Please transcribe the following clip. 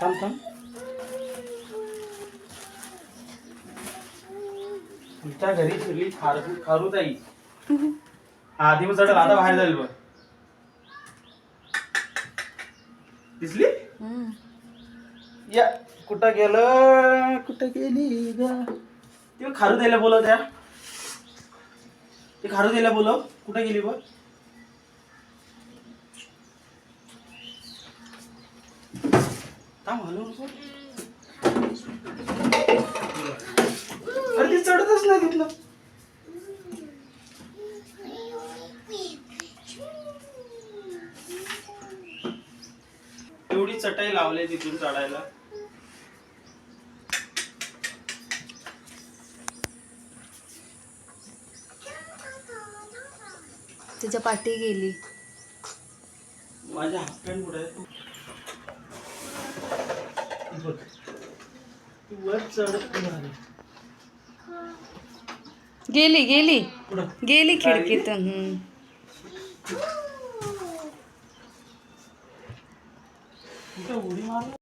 थांब थांब. तुमच्या घरी सगळी खारू खारूताई. आधी मग चढ आता बाहेर जाईल बघ. दिसली. या कुठं गेलं? कुठं गेली ग? ते खारू द्यायला बोलव त्या. ते खारू द्यायला बोलव. कुठे गेली बघ? थांब, हलवू नको. अरे ती चढतच नाही तिथलं. एवढी चटाई लावली तिथून चढायला. तिच्या पाठी गेली. माझ्या पॅन्ट कुठे आहे बघ. ती वर चढत नाही. गेली गेली कुठं गेली खिडकीतून हम्म. कुठं उडी मारली